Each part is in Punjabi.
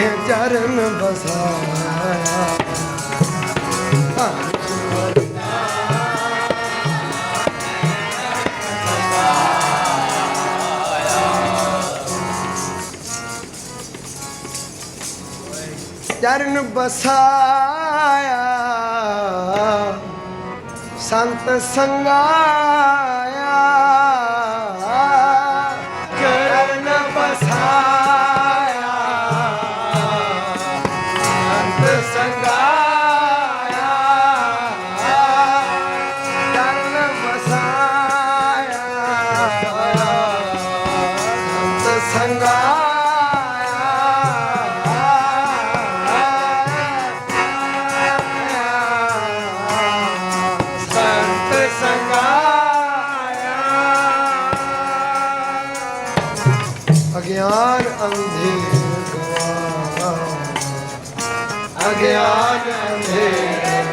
ਚਰਨ ਖਾਇਆ ਚਰਨ ਬਸਾਇਆ। ਸੰਤ ਸੰਗਾਇਆ। ਅਗਿਆਨ ਅੰਧੇਰ ਗਵਾ ਅਗਿਆਨ ਅੰਧੇਰ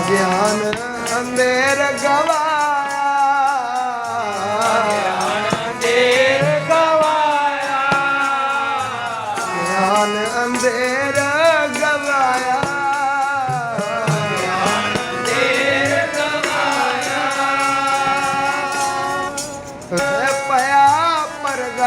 ਅਗਿਆਨ ਅੰਧੇਰ ਗਵਾਇਆ।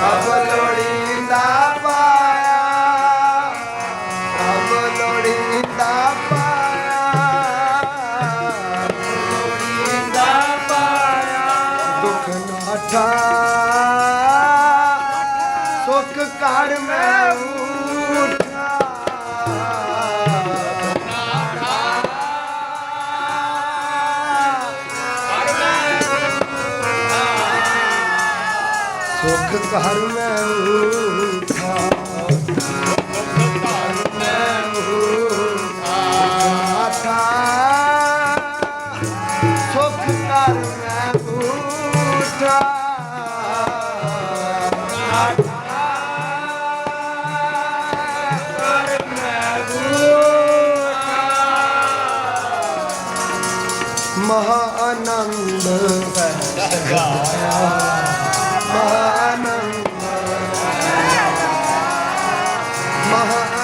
ਪ੍ਰਭੂ ਲੋੜੀਂਦਾ ਪਾਇਆ। ਲੋੜੀ ਲੋੜੀਂਦਾ ਪਾਇਆ। ਲੋੜੀਂਦਾ ਪਾਇਆ ਦੁੱਖ ਨਾਠਾ ਸੁਖ ਘਰ ਮੈਂ ਉਠਾ ਸੁਖ ਘਰ ਮੈਂ ਉਠਾ ਮੈਂ ਉਠਾ ਮਹਾ ਆਨੰਦ ਮਹਾ ਆਨੰਦ ਮਹਾ ਆਨੰਦ